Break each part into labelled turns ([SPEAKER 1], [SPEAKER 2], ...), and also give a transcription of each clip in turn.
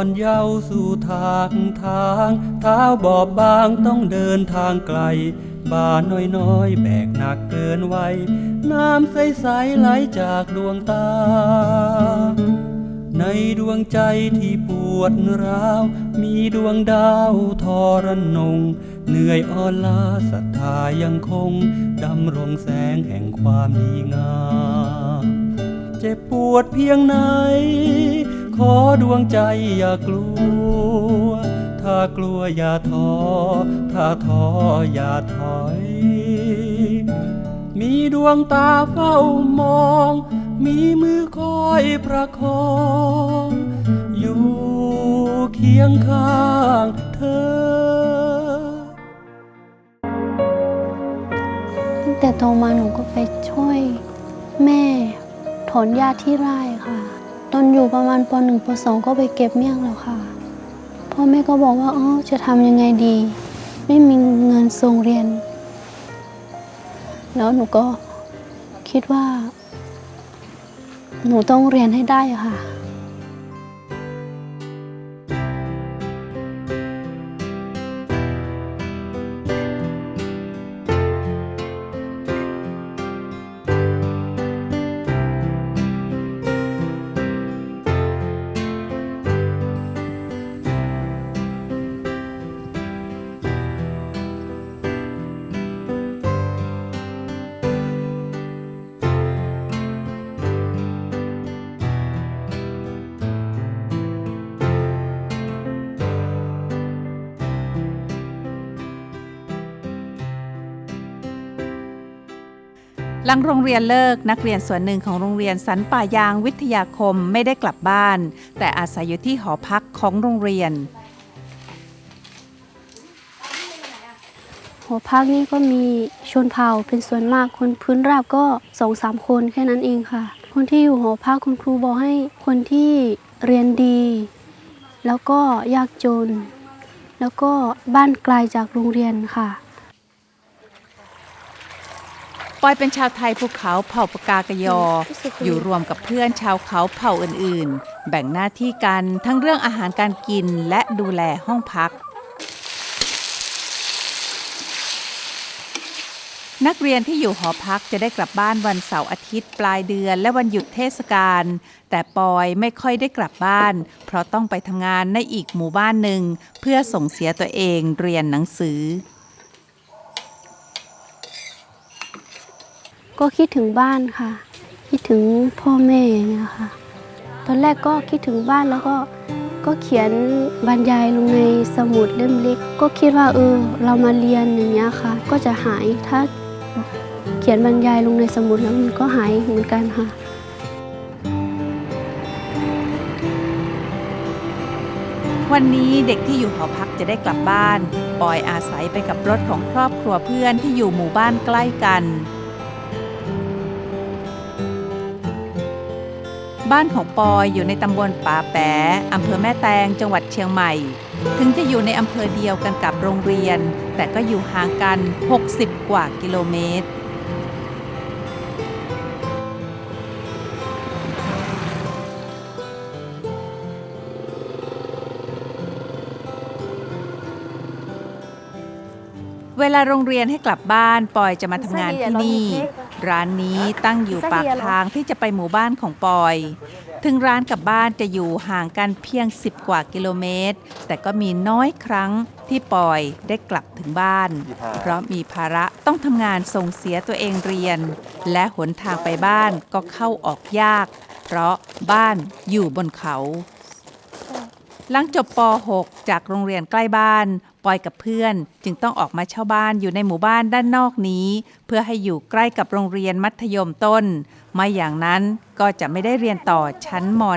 [SPEAKER 1] อนเยาว์สู่ทางทางเท้าบอบบางต้องเดินทางไกลบาน้อยๆ แบกหนักเกินไวน้ำใสๆไหลจากดวงตา ในดวงใจที่ปวดร้าว มีดวงดาวทอรนง เหนื่อยอ่อนล้าศรัทธายังคง ดำรงแสงแห่งความดีงาม เจ็บปวดเพียงไหน อดวงใจอย่ากลัว ถ้ากลัวอย่าท้อ ถ้าท้ออย่าถอย มีดวงตาเฝ้ามอง มีมือคอยประคอง อยู่เคียงข้างเธอ
[SPEAKER 2] ตั้งแต่โตมาหนูก็ไปช่วย แม่ถอนหญ้าที่ไร่ค่ะ ตอนอยู่ประมาณปหนึ่งปสองก็ไปเก็บเมี่ยงแล้วค่ะ พ่อแม่ก็บอกว่าอ๋อจะทำยังไงดี ไม่มีเงินส่งเรียน แล้วหนูก็คิดว่า หนูต้องเรียนให้ได้ค่ะ
[SPEAKER 3] หลังโรงเรียนเลิกนักเรียนส่วนหนึ่งของโรงเรียนสันป่ายางวิทยาคมไม่ได้กลับบ้าน แต่อาศัยอยู่ที่หอพักของโรงเรียน
[SPEAKER 2] หอพักนี่ก็มีชนเผ่าเป็นส่วนมากคนพื้นราบก็สองสามคนแค่นั้นเองค่ะ คนที่อยู่หอพักคุณครูบอกให้คนที่เรียนดี แล้วก็ยากจน แล้วก็บ้านไกลจากโรงเรียนค่ะ
[SPEAKER 3] ปอยเป็นชาวไทยภูเขาเผ่าปากากยอ อยู่รวมกับเพื่อนชาวเขาเผ่าอื่นๆ แบ่งหน้าที่กันทั้งเรื่องอาหารการกินและดูแลห้องพัก นักเรียนที่อยู่หอพักจะได้กลับบ้านวันเสาร์อาทิตย์ปลายเดือนและวันหยุดเทศกาล แต่ปอยไม่ค่อยได้กลับบ้าน เพราะต้องไปทำงานในอีกหมู่บ้านหนึ่งเพื่อส่งเสียตัวเองเรียนหนังสือ
[SPEAKER 2] ก็คิดถึงบ้านค่ะ คิดถึงพ่อแม่อย่างเงี้ยค่ะ ตอนแรกก็คิดถึงบ้านแล้วก็ก็เขียนบรรยายลงในสมุดเล่มเล็ก ก็คิดว่าเออเรามาเรียนอย่างเงี้ยค่ะ ก็จะหายถ้าเขียนบรรยายลงในสมุดแล้วมันก็หายเหมือนกันค่ะ
[SPEAKER 3] วันนี้เด็กที่อยู่หอพักจะได้กลับบ้าน ปอยอาศัยไปกับรถของครอบครัวเพื่อนที่อยู่หมู่บ้านใกล้กัน บ้านของปอยอยู่ในตำบลป่าแปะอำเภอแม่แตง จังหวัดเชียงใหม่ ถึงจะอยู่ในอำเภอเดียวกันกับโรงเรียน แต่ก็อยู่ห่างกัน 60 กว่ากิโลเมตร เวลาโรงเรียนให้กลับบ้านปอยจะมาทำงานที่นี่ ร้านนี้ตั้งอยู่ปากทางที่จะไปหมู่บ้านของปอย ถึงร้านกับบ้านจะอยู่ห่างกันเพียง 10 กว่ากิโลเมตร แต่ก็มีน้อยครั้งที่ปอยได้กลับถึงบ้าน เพราะมีภาระต้องทำงานส่งเสียตัวเองเรียน และหนทางไปบ้านก็เข้าออกยาก เพราะบ้านอยู่บนเขา หลังจบป .6 จากโรงเรียนใกล้บ้าน ปอยกับเพื่อน จึงต้องออกมาเช่าบ้านอยู่ในหมู่บ้านด้านนอกนี้ เพื่อให้อยู่ใกล้กับโรงเรียนมัธยมต้น ไม่อย่างนั้นก็จะไม่ได้เรียนต่อชั้นม .1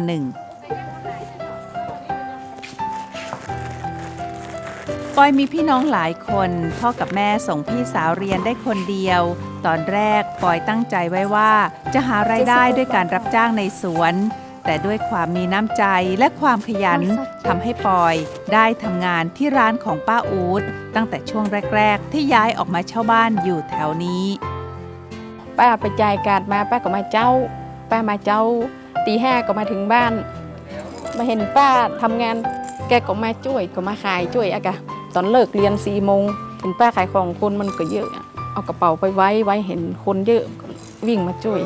[SPEAKER 3] ปอยมีพี่น้องหลายคน พ่อกับแม่ส่งพี่สาวเรียนได้คนเดียว ตอนแรกปอยตั้งใจไว้ว่า จะหารายได้ด้วยการรับจ้างในสวน แต่ด้วยความมีน้ำใจและความขยันทำให้ปอยได้ทำงานที่ร้านของป้าอูดตั้งแต่ช่วงแรก ๆ ที่ย้ายออกมาเช่าบ้านอยู่แถวนี้
[SPEAKER 4] ป้าไปจ่ายการดมาป้าก็มาเจ้า ป้ามาเจ้าตีห้าก็มาถึงบ้าน มาเห็นป้าทำงานแกก็มาช่วยก็มาขายช่วยอะกะตอนเลิกเรียนสี่โมงเห็นป้าขายของคนมันก็เยอะอะเอากระเป๋าไปไว้ไว้เห็นคนเยอะก็วิ่งมาช่วย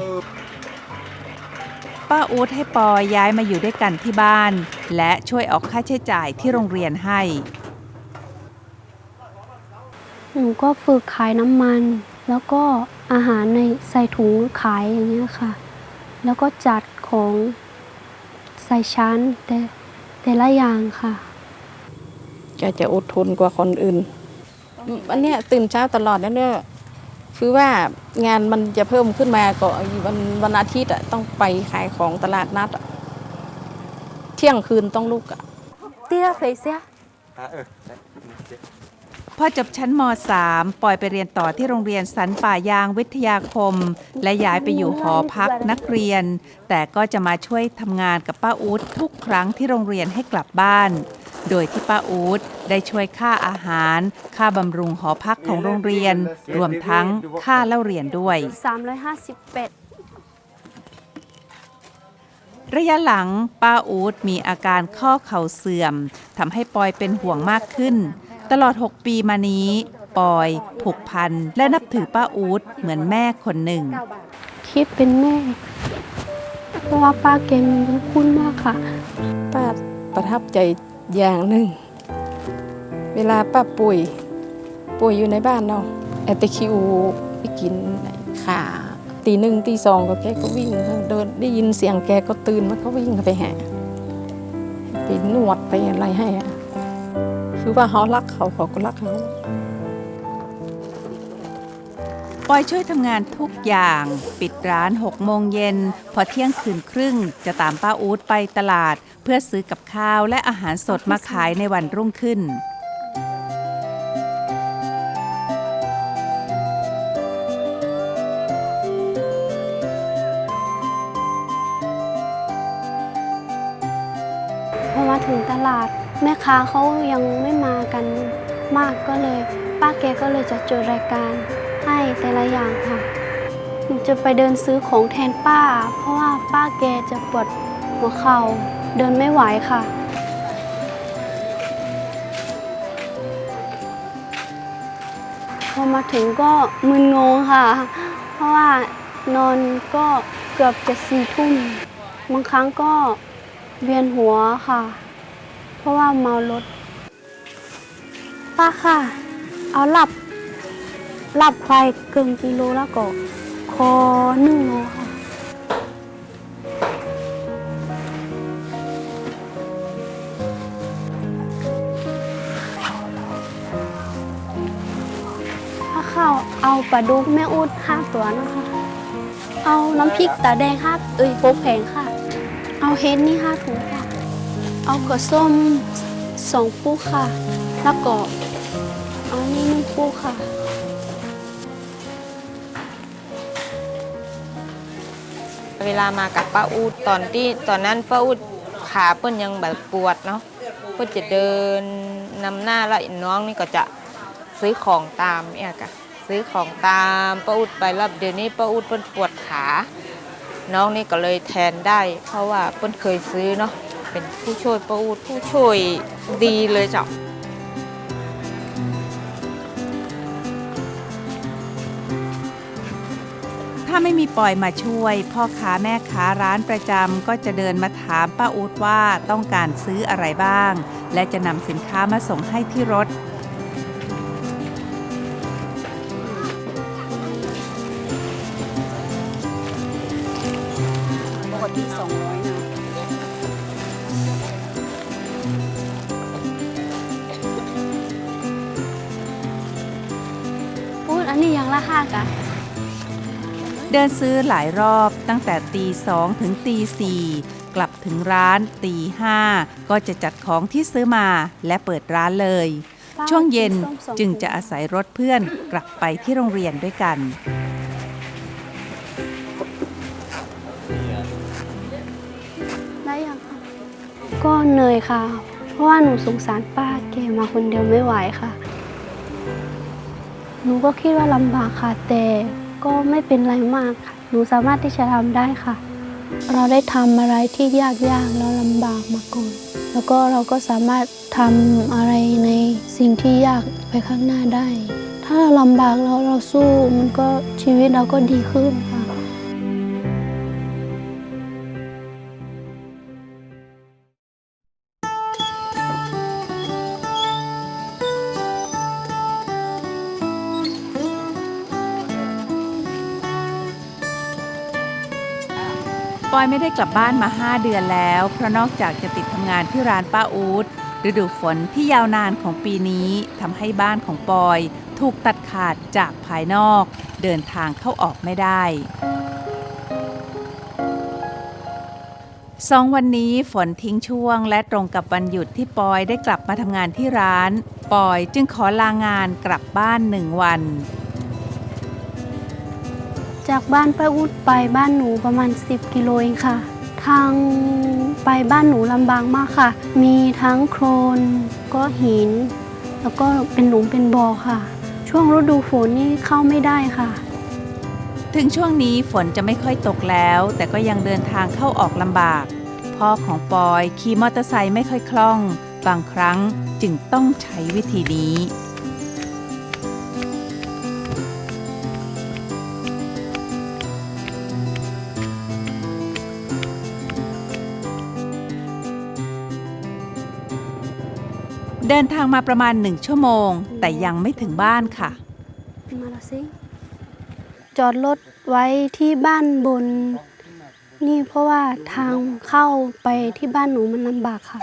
[SPEAKER 3] ป้าอู๊ดให้ปอยย้ายมาอยู่ด้วยกันที่บ้าน และช่วยออกค่าใช้จ่ายที่โรงเรียนให้
[SPEAKER 2] หนูก็ฝึกขายน้ำมัน แล้วก็อาหารในใส่ถุงขายอย่างเงี้ยค่ะ แล้วก็จัดของใส่ชั้นแต่แต่ละอย่างค่ะ
[SPEAKER 4] แกจะอดทนกว่าคนอื่นอืมอันเนี้ยตื่นเช้าตลอดแล้วเนี่ย คือว่างานมันจะเพิ่มขึ้นมาก็วันวันอาทิตย์อะต้องไปขายของตลาดนัดอะเที่ยงคืนต้องลุกอะ
[SPEAKER 2] เตี้ยเฟเซีย
[SPEAKER 3] พอจบชั้นม .3 ปอยไปเรียนต่อที่โรงเรียนสันป่ายางวิทยาคม และย้ายไปอยู่หอพักนักเรียน แต่ก็จะมาช่วยทำงานกับป้าอู๊ดทุกครั้งที่โรงเรียนให้กลับบ้าน โดยที่ป้าอู๊ดได้ช่วยค่าอาหาร ค่าบำรุงหอพักของโรงเรียน รวมทั้งค่าเล่าเรียนด้วย
[SPEAKER 2] 350เป็ด
[SPEAKER 3] ระยะหลังป้าอู๊ดมีอาการข้อเข่าเสื่อมทำให้ปอยเป็นห่วงมากขึ้น ตลอด 6 ปีมานี้ ปอยผูกพันและนับถือป้าอู๊ดเหมือนแม่คนหนึ่ง
[SPEAKER 2] คิดเป็นแม่ เพราะว่าป้าแกมีบุญคุณมากค่ะ
[SPEAKER 4] ป้าประทับใจ อย่างหนึ่ง เวลาป้าป่วยป่วยอยู่ในบ้านเนาะแอตคิวไปกินขาตีหนึ่งตีสองก็แกก็วิ่งเดินได้ยินเสียงแกก็ตื่นมาก็วิ่งไปหาไปนวดไปอะไรให้คือว่าเขารักเขาเขาก็รักเขา
[SPEAKER 3] ปอยช่วยทำงานทุกอย่าง ปิดร้าน 6 โมงเย็น พอเที่ยงคืนครึ่ง จะตามป้าอู๊ดไปตลาด เพื่อซื้อกับข้าวและอาหารสดมาขายในวันรุ่งขึ้น
[SPEAKER 2] พอมาถึงตลาดแม่ค้าเขายังไม่มากันมากก็เลย ป้าแกก็เลยจะจดรายการ ให้แต่ละอย่างค่ะหนูจะไปเดินซื้อของแทนป้า เพราะว่าป้าแกจะปวดหัวเข่าเดินไม่ไหวค่ะ พอมาถึงก็มึนงงค่ะ เพราะว่านอนก็เกือบจะสี่ทุ่มบางครั้งก็เวียนหัวค่ะ เพราะว่าเมารถ ป้าค่ะ เอาหลับ ลับควายเกินกิโลแล้วก็คอหนึ่งโลค่ะถ้าข้าวเอาปลาดุกแม่อุดห้าตัวนะคะ เอาน้ำพริกตาแดงห้าเอ้ยโป๊กแผงค่ะ เอาเฮดนี่ห้าถุงค่ะ เอากระส้มสองปูค่ะ แล้วก็เอานี่หนึ่งปูค่ะ
[SPEAKER 5] เวลามากับป้าอูดตอนที่ตอนนั้นป้าอูดขาเปิ้นยังแบบปวดเนาะเปิ้นจะเดินนำหน้าแล้วน้องนี่ก็จะซื้อของตามเนี่ยกะซื้อของตามป้าอูดไปแล้วเดี๋ยวนี้ป้าอูดเปิ้นปวดขา น้องนี่ก็เลยแทนได้ เพราะว่าเปิ้นเคยซื้อเนาะเป็นผู้ช่วยป้าอูดผู้ช่วยดีเลยจ้ะา
[SPEAKER 3] ไม่มีปอยมาช่วย พ่อค้าแม่ค้าร้านประจำก็จะเดินมาถามป้าอูดว่าต้องการซื้ออะไรบ้าง และจะนำสินค้ามาส่งให้ที่รถ
[SPEAKER 2] ปกติสองร้อยนะ พูดอันนี้ยังละห้ากะ
[SPEAKER 3] เดินซื้อหลายรอบตั้งแต่ตีสองถึงตีสี่กลับถึงร้านตีห้าก็จะจัดของที่ซื้อมาและเปิดร้านเลย ช่วงเย็นจึงจะอาศัยรถเพื่อนกลับไปที่โรงเรียนด้วยกัน
[SPEAKER 2] ได้ยังคะก็เหนื่อยค่ะ เพราะว่าหนูสงสารป้าแกมาคนเดียวไม่ไหวค่ะ หนูก็คิดว่าลำบากค่ะแต่ ก็ไม่เป็นไรมากค่ะ หนูสามารถที่จะทำได้ค่ะ เราได้ทำอะไรที่ยากๆแล้วลำบากมาก่อน แล้วก็เราก็สามารถทำอะไรในสิ่งที่ยากไปข้างหน้าได้ ถ้าเราลำบากแล้วเราสู้มันก็ชีวิตเราก็ดีขึ้นค่ะ
[SPEAKER 3] ปอยไม่ได้กลับบ้านมา 5 เดือนแล้ว เพราะนอกจากจะติดทำงานที่ร้านป้าอูดฤดูฝนที่ยาวนานของปีนี้ทำให้บ้านของปอย ถูกตัดขาดจากภายนอก เดินทางเข้าออกไม่ได้สองวันนี้ฝนทิ้งช่วงและตรงกับวันหยุดที่ปอยได้กลับมาทำงานที่ร้าน ปอยจึงขอลางานกลับบ้านหนึ่งวัน
[SPEAKER 2] จากบ้านป้าอุดไปบ้านหนูประมาณ 10 กิโลเองค่ะ ทางไปบ้านหนูลำบากมากค่ะ มีทั้งโคลนก็หิน แล้วก็เป็นหลุมเป็นบ่อค่ะ ช่วงฤดูฝนนี่เข้าไม่ได้ค่ะ
[SPEAKER 3] ถึงช่วงนี้ฝนจะไม่ค่อยตกแล้ว แต่ก็ยังเดินทางเข้าออกลำบาก พ่อของปอยขี่มอเตอร์ไซค์ไม่ค่อยคล่อง บางครั้งจึงต้องใช้วิธีนี้ เดินทางมาประมาณหนึ่งชั่วโมง แต่ยังไม่ถึงบ้านค่ะ
[SPEAKER 2] มาแล้วสิจอดรถไว้ที่บ้านบน นี่เพราะว่าทางเข้าไปที่บ้านหนูมันลำบากค่ะ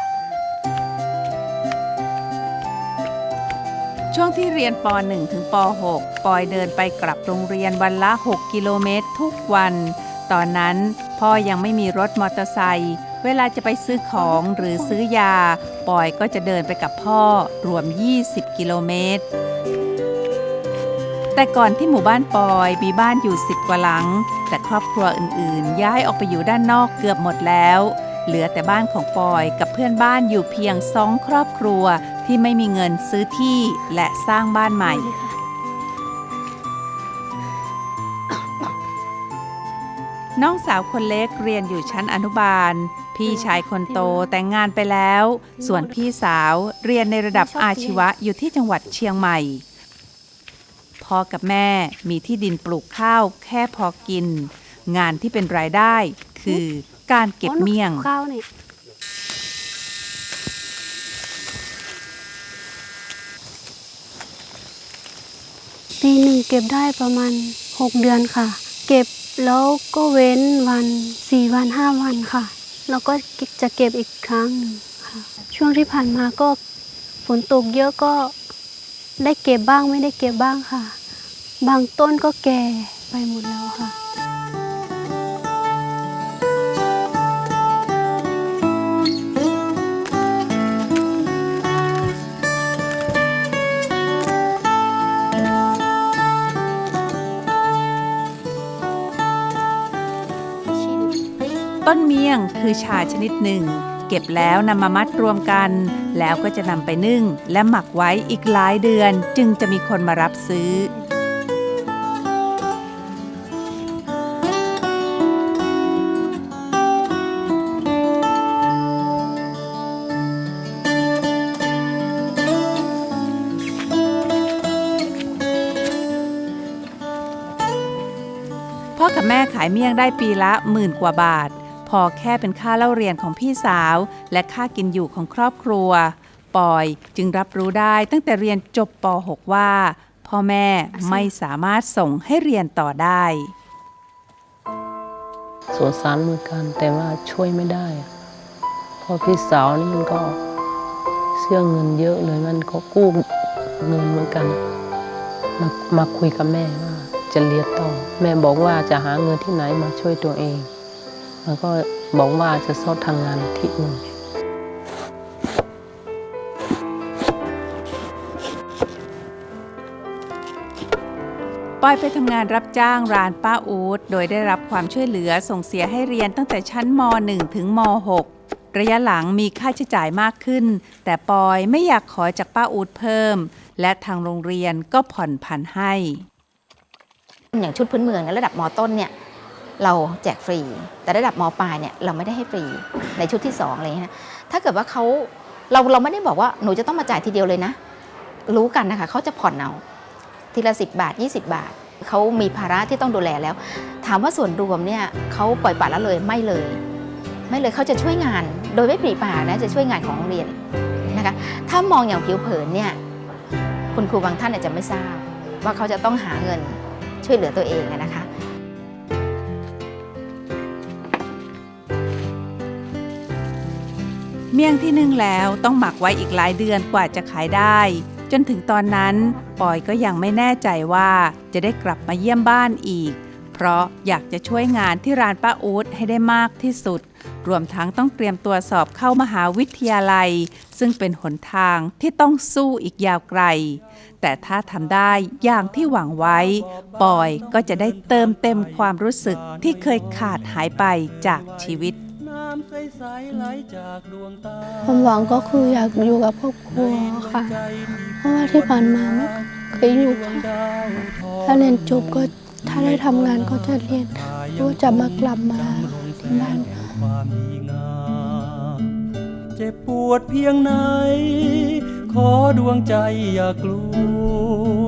[SPEAKER 3] ช่วงที่เรียนป .1 ถึงป .6 ปอยเดินไปกลับโรงเรียนวันละ 6 กิโลเมตรทุกวัน ตอนนั้น พ่อยังไม่มีรถมอเตอร์ไซค์เวลาจะไปซื้อของหรือซื้อยา ปอยก็จะเดินไปกับพ่อรวม 20 กิโลเมตร แต่ก่อนที่หมู่บ้านปอยมีบ้านอยู่ 10 กว่าหลัง แต่ครอบครัวอื่นๆ ย้ายออกไปอยู่ด้านนอกเกือบหมดแล้ว เหลือแต่บ้านของปอยกับเพื่อนบ้านอยู่เพียงสองครอบครัวที่ไม่มีเงินซื้อที่และสร้างบ้านใหม่ น้องสาวคนเล็กเรียนอยู่ชั้นอนุบาล พี่ชายคนโตแต่งงานไปแล้ว ส่วนพี่สาวเรียนในระดับอาชีวะอยู่ที่จังหวัดเชียงใหม่ พ่อกับแม่มีที่ดินปลูกข้าวแค่พอกิน งานที่เป็นรายได้คือการเก็บเมี่ยง
[SPEAKER 2] ข้าวนี่ปีหนึ่งเก็บได้ประมาณ 6 เดือนค่ะ เก็บ แล้วก็เว้นวันสี่วันห้าวันค่ะ แล้วก็จะเก็บอีกครั้งหนึ่งค่ะ ช่วงที่ผ่านมาก็ฝนตกเยอะก็ได้เก็บบ้างไม่ได้เก็บบ้างค่ะ บางต้นก็แก่ไปหมดแล้วค่ะ
[SPEAKER 3] ต้นเมี่ยงคือชาชนิดหนึ่ง เก็บแล้วนำมามัดรวมกัน แล้วก็จะนำไปนึ่ง และหมักไว้อีกหลายเดือน จึงจะมีคนมารับซื้อพ่อกับแม่ขายเมี่ยงได้ปีละหมื่นกว่าบาท พอแค่เป็นค่าเล่าเรียนของพี่สาว และค่ากินอยู่ของครอบครัว ปอยจึงรับรู้ได้ตั้งแต่เรียนจบป .6 ว่า พ่อแม่ไม่สามารถส่งให้เรียนต่อได้
[SPEAKER 6] สงสารเหมือนกันแต่ว่าช่วยไม่ได้เพราะพี่สาวนี่มันก็เสื่อเงินเยอะเลยมันก็กู้เงินเหมือนกัน มามาคุยกับแม่ว่าจะเรียนต่อ แม่บอกว่าจะหาเงินที่ไหนมาช่วยตัวเอง แล้วก็บอกว่าจะสอบทางงานที่อื่น
[SPEAKER 3] ปอยไปทำงานรับจ้างร้านป้าอูดโดยได้รับความช่วยเหลือส่งเสียให้เรียนตั้งแต่ชั้นม .1 ถึงม .6 ระยะหลังมีค่าใช้จ่ายมากขึ้น แต่ปอยไม่อยากขอจากป้าอูดเพิ่ม และทางโรงเรียนก็ผ่อนผันให้
[SPEAKER 7] อย่างชุดพื้นเมืองในระดับมต้นเนี่ย เราแจกฟรี แต่ระดับมปลายเนี่ยเราไม่ได้ให้ฟรีในชุดที่2อะไรเงี้ยนะถ้าเกิดว่าเขาเราเราไม่ได้บอกว่าหนูจะต้องมาจ่ายทีเดียวเลยนะ รู้กันนะคะเขาจะผ่อนเอาทีละ 10 บาท 20 บาทเขามีภาระที่ต้องดูแลแล้ว ถามว่าส่วนรวมเนี่ยเขาปล่อยปละละเลยไม่เลย ไม่เลยเขาจะช่วยงาน โดยไม่ปรีปากนะจะช่วยงานของโรงเรียนนะคะถ้ามองอย่างผิวเผินเนี่ยคุณครูบางท่านอาจจะไม่ทราบ ว่าเขาจะต้องหาเงินช่วยเหลือตัวเองนะคะ
[SPEAKER 3] เมี่ยงที่นึ่งแล้วต้องหมักไว้อีกหลายเดือนกว่าจะขายได้ จนถึงตอนนั้นปอยก็ยังไม่แน่ใจว่าจะได้กลับมาเยี่ยมบ้านอีก เพราะอยากจะช่วยงานที่ร้านป้าอู๊ดให้ได้มากที่สุด รวมทั้งต้องเตรียมตัวสอบเข้ามหาวิทยาลัย ซึ่งเป็นหนทางที่ต้องสู้อีกยาวไกล แต่ถ้าทำได้อย่างที่หวังไว้ ปอยก็จะได้เติมเต็มความรู้สึกที่เคยขาดหายไปจากชีวิต
[SPEAKER 1] น้ำใสๆไหลจากดวงตา
[SPEAKER 2] ความหวังก็คืออยากอยู่กับครอบครัวค่ะ เพราะว่าที่ผ่านมาไม่เคยอยู่ค่ะ ถ้าเรียนจบก็ถ้าได้ทำงานก็จะเรียนก็จะมากลับมาที่บ้าน
[SPEAKER 1] ความดีงามเจ็บปวดเพียงไหน ขอดวงใจอย่ากลัว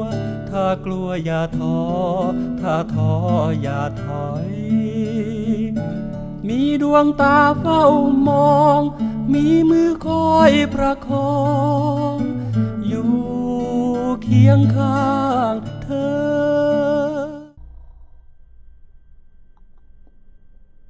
[SPEAKER 1] ถ้ากลัวอย่าท้อ ถ้าท้ออย่าถอยมี ดวงตาเฝ้ามอง มีมือคอยประคอง อยู่เคียงข้าง